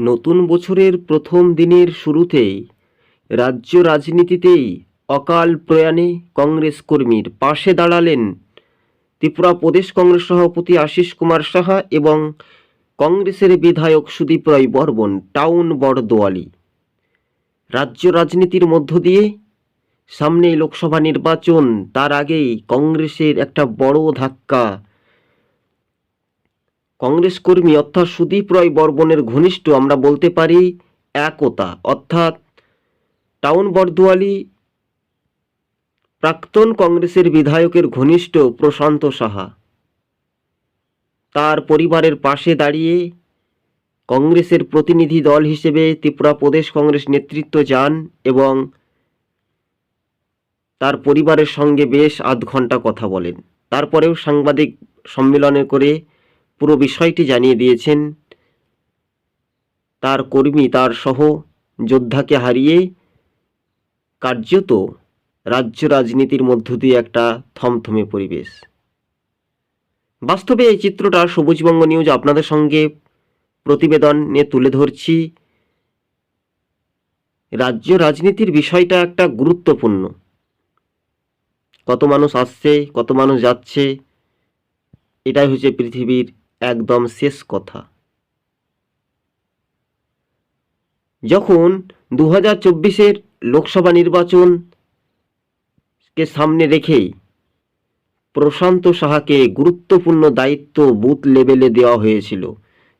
নতুন বছরের প্রথম দিনের শুরুতেই রাজ্য রাজনীতিতেই অকাল প্রয়াণে কংগ্রেস কর্মীর পাশে দাঁড়ালেন ত্রিপুরা প্রদেশ কংগ্রেস সভাপতি আশিস কুমার সাহা এবং কংগ্রেসের বিধায়ক সুদীপ রায় বর্মন, টাউন বড়দোয়ালি। রাজ্য রাজনীতির মধ্য দিয়ে সামনেই লোকসভা নির্বাচন, তার আগেই কংগ্রেসের একটা বড় ধাক্কা কংগ্রেস কর্মী অর্থাৎ সুদীপ রায় বর্মনের ঘনিষ্ঠ, আমরা বলতে পারি একতা। অর্থাৎ টাউন বর্দোয়ালি প্রাক্তন কংগ্রেসের বিধায়কের ঘনিষ্ঠ প্রশান্ত সাহা। তার পরিবারের পাশে দাঁড়িয়ে কংগ্রেসের প্রতিনিধি দল হিসেবে ত্রিপুরা প্রদেশ কংগ্রেস নেতৃত্ব যান এবং তার পরিবারের সঙ্গে বেশ আধ ঘণ্টা কথা বলেন। তারপরেও সাংবাদিক সম্মেলনে করে পুরো বিষয়টি জানিয়ে দিয়েছেন তার কর্মী, তার সহ যোদ্ধাকে হারিয়ে কার্যত রাজ্য রাজনীতির মধ্য দিয়ে একটা থমথমে পরিবেশ। বাস্তবে এই চিত্রটা সবুজবঙ্গ নিউজ আপনাদের সঙ্গে প্রতিবেদন নিয়ে তুলে ধরছি। রাজ্য রাজনীতির বিষয়টা একটা গুরুত্বপূর্ণ। কত মানুষ আসছে, কত মানুষ যাচ্ছে, এটাই হচ্ছে পৃথিবীর একদম শেষ কথা। যখন দু হাজার চব্বিশের লোকসভা নির্বাচনকে সামনে রেখেই প্রশান্ত সাহাকে গুরুত্বপূর্ণ দায়িত্ব বুথ লেভেলে দেওয়া হয়েছিল,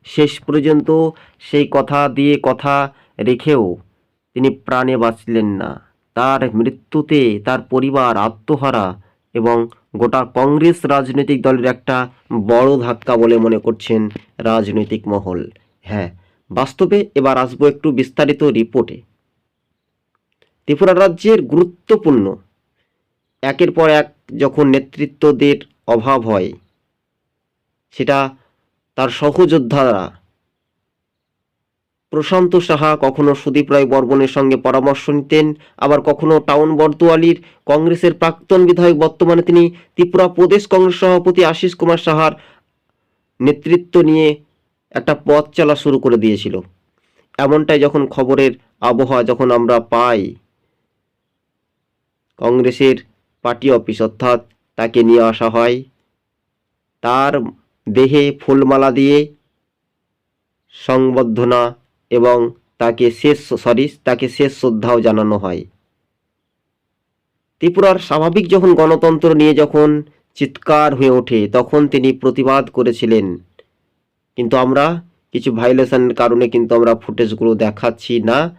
শেষ পর্যন্ত সেই কথা দিয়ে কথা রেখেও তিনি প্রাণে বাঁচলেন না। তার মৃত্যুতে তার পরিবার আত্মহারা এবং গোটা কংগ্রেস রাজনৈতিক দলের একটা বড় ধাক্কা বলে মনে করছেন রাজনৈতিক মহল। হ্যাঁ বাস্তবে এবার আসব একটু বিস্তারিত রিপোর্টে। ত্রিপুরা রাজ্যের গুরুত্বপূর্ণ একের পর এক যখন নেতৃত্বদের অভাব হয়, সেটা তার সহযোদ্ধারা প্রশান্ত সাহা কখনো সুদীপ রায় বর্মনের সঙ্গে পরামর্শ নিতেন, আবার কখনো টাউন বর্দোয়ালির কংগ্রেসের প্রাক্তন বিধায়ক বর্তমানে তিনি ত্রিপুরা প্রদেশ কংগ্রেস সভাপতি আশিস কুমার সাহার নেতৃত্ব নিয়ে একটা পথ চলা শুরু করে দিয়েছিল। এমনটাই যখন খবরের আবহাওয়া যখন আমরা পাই, কংগ্রেসের পার্টি অফিস অর্থাৎ তাকে নিয়ে আসা হয়, তার দেহে ফুলমালা দিয়ে সংবর্ধনা এবং তাকে শেষ সরি তাকে শেষ শ্রদ্ধাও জানানো হয়। ত্রিপুরার স্বাভাবিক যখন গণতন্ত্র নিয়ে যখন চিৎকার হয়ে ওঠে, তখন তিনি প্রতিবাদ করেছিলেন। কিন্তু আমরা কিছু ভাইলেশনের কারণে কিন্তু আমরা ফুটেজগুলো দেখাচ্ছি না।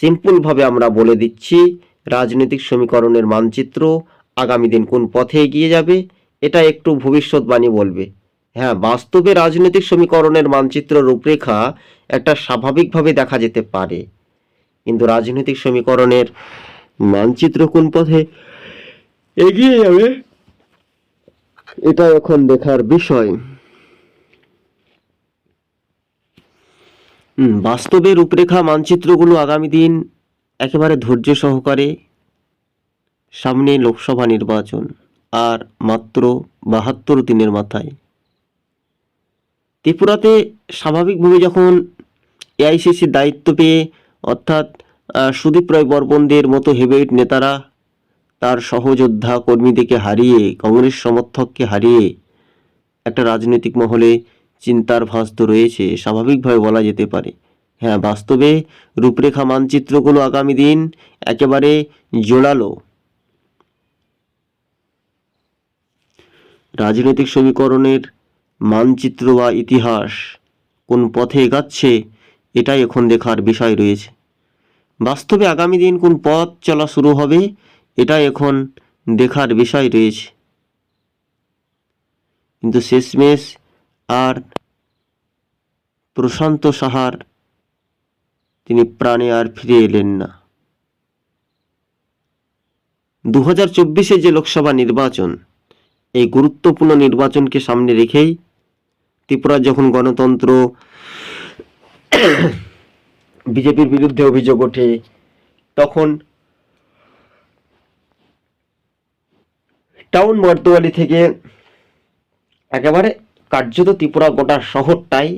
সিম্পলভাবে আমরা বলে দিচ্ছি, রাজনৈতিক সমীকরণের মানচিত্র আগামী দিন কোন পথে এগিয়ে যাবে, এটা একটু ভবিষ্যৎবাণী বলবে। হ্যাঁ বাস্তবে রাজনৈতিক সমীকরণের মানচিত্র রূপরেখা একটা স্বাভাবিকভাবে দেখা যেতে পারে। কিন্তু রাজনৈতিক সমীকরণের মানচিত্র কোন পথে এগিয়ে যাবে, এটা এখন দেখার বিষয়। বাস্তবে রূপরেখা মানচিত্রগুলো আগামী দিন একেবারে ধৈর্য সহকারে সামনে লোকসভা নির্বাচন, আর মাত্র বাহাত্তর দিনের মাথায়। ত্রিপুরাতে স্বাভাবিকভাবে যখন এআইসিসির দায়িত্ব পেয়ে, অর্থাৎ সুদীপ রায় বর্মনদের মতো হেভিওয়েট নেতারা তার সহযোদ্ধা কর্মীদেরকে হারিয়ে, কংগ্রেস সমর্থককে হারিয়ে একটা রাজনৈতিক মহলে চিন্তার ভাস তো রয়েছে, স্বাভাবিকভাবে বলা যেতে পারে। হ্যাঁ বাস্তবে রূপরেখা মানচিত্রগুলো আগামী দিন একেবারে জোরালো। রাজনৈতিক সমীকরণের মানচিত্র বা ইতিহাস কোন পথে এগাচ্ছে, এটাই এখন দেখার বিষয় রয়েছে। বাস্তবে আগামী দিন কোন পথ চলা শুরু হবে, এটাই এখন দেখার বিষয় রয়েছে। কিন্তু শেষমেশ আর প্রশান্ত সাহার তিনি প্রাণে আর ফিরে এলেন না। দু হাজার চব্বিশে যে লোকসভা নির্বাচন, এই গুরুত্বপূর্ণ নির্বাচনকে সামনে রেখেই ত্রিপুরা যখন গণতন্ত্র বিজেপির বিরুদ্ধে অভিযোগ ওঠে, তখন টাউন বর্দোয়ালি থেকে একেবারে কার্যত ত্রিপুরা গোটা শহরটাই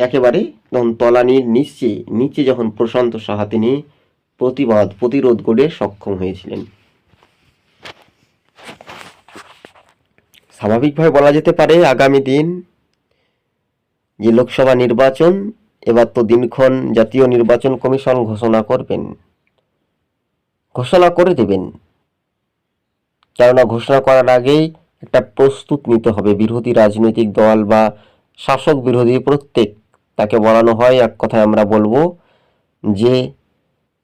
একেবারে তখন তলানির নিচে নিচে যখন প্রশান্ত সাহা তিনি প্রতিবাদ, প্রতিরোধ করে সক্ষম হয়েছিলেন। স্বাভাবিকভাবে বলা যেতে পারে আগামী দিন যে লোকসভা নির্বাচন, এবার তো দিনক্ষণ জাতীয় নির্বাচন কমিশন ঘোষণা করবেন। ঘোষণা করে দেবেন। কেননা ঘোষণা করার আগেই একটা প্রস্তুত নিতে হবে। বিরোধী রাজনৈতিক দল বা শাসক বিরোধী প্রত্যেক, তাকে বলানো হয়, এক কথায় আমরা বলব যে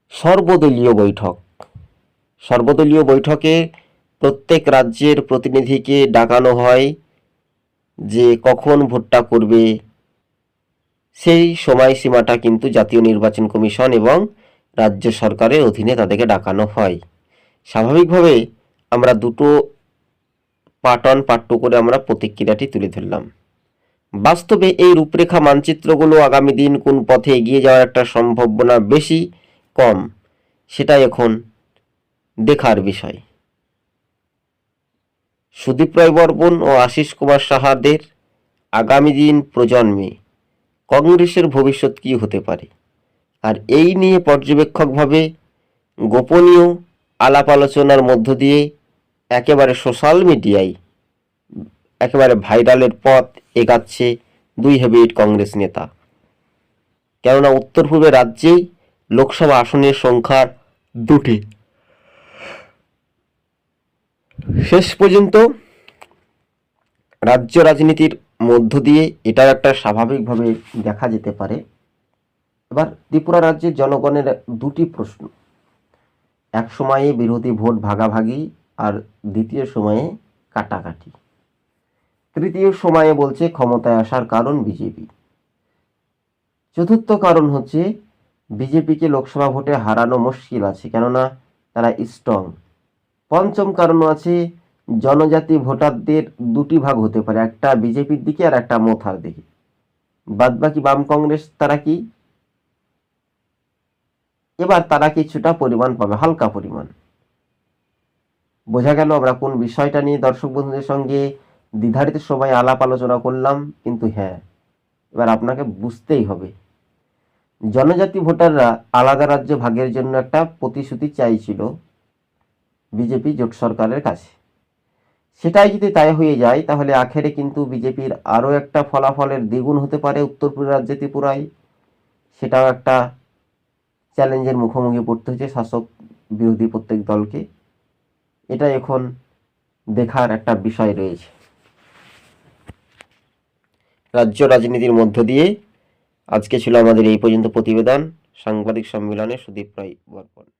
সর্বদলীয় বৈঠক। সর্বদলীয় বৈঠকে প্রত্যেক রাজ্যের প্রতিনিধিকে ডাকানো হয় যে কখন ভোটটা করবে। সেই সময়সীমাটা কিন্তু জাতীয় নির্বাচন কমিশন এবং রাজ্য সরকারের অধীনে তাদেরকে ডাকানো হয়। স্বাভাবিকভাবে আমরা দুটো পাটন পাঠ্য করে আমরা প্রতিক্রিয়াটি তুলে ধরলাম। বাস্তবে এই রূপরেখা মানচিত্রগুলো আগামী দিন কোন পথে এগিয়ে যাওয়ার একটা সম্ভাবনা বেশি কম সেটা এখন দেখার বিষয়। সুদীপ রায় বর্মন ও আশিস কুমার সাহাদের আগামী দিন প্রজন্মে কংগ্রেসের ভবিষ্যৎ কী হতে পারে? আর এই নিয়ে পর্যবেক্ষকভাবে গোপনীয় আলাপ আলোচনার মধ্য দিয়ে একেবারে সোশ্যাল মিডিয়ায় একেবারে ভাইরালের পথ এগাচ্ছে দুই হেভিট কংগ্রেস নেতা। কেননা উত্তর পূর্বে রাজ্যেই লোকসভা আসনের সংখ্যা দুটি। শেষ পর্যন্ত রাজ্য রাজনীতির মধ্য দিয়ে এটা একটা স্বাভাবিকভাবে দেখা যেতে পারে। এবার ত্রিপুরা রাজ্যের জনগণের দুটি প্রশ্ন। এক সময়ে বিরোধী ভোট ভাগাভাগি আর দ্বিতীয় সময়ে কাটাকাটি। তৃতীয় সময়ে বলছে ক্ষমতায় আসার কারণ বিজেপি। চতুর্থ কারণ হচ্ছে বিজেপিকে লোকসভা ভোটে হারানো মুশকিল আছে, কেননা তারা স্ট্রং পঞ্চম কারণ আছে, জনজাতি ভোটারদের দুটি ভাগ হতে পারে, একটা বিজেপির দিকে আর একটা মোথার দিকে। বাদবাকি বাম কংগ্রেস তারা কি? এবার তারা কিছুটা পরিমাণ পাবে, হালকা পরিমাণ। বোঝা গেল আমরা কোন বিষয়টা নিয়ে দর্শক বন্ধুদের সঙ্গে দ্বিধারিত সময় আলাপ আলোচনা করলাম, কিন্তু হ্যাঁ এবার আপনাকে বুঝতেই হবে। জনজাতি ভোটাররা আলাদা রাজ্য ভাগের জন্য একটা প্রতিশ্রুতি চাইছিল বিজেপি জোট সরকারের কাছে। সেটাই যদি তাই হয়ে যায়, তাহলে আখেরে কিন্তু বিজেপির আরও একটা ফলাফলের দ্বিগুণ হতে পারে উত্তরপুর রাজ্যে ত্রিপুরায়। সেটাও একটা চ্যালেঞ্জের মুখোমুখি পড়তে হচ্ছে শাসক বিরোধী প্রত্যেক দলকে। এটা এখন দেখার একটা বিষয় রয়েছে। রাজ্য রাজনীতির মধ্য দিয়ে আজকে ছিল আমাদের এই পর্যন্ত প্রতিবেদন। সাংবাদিক সম্মেলনে সুদীপ রায় বর্পণ।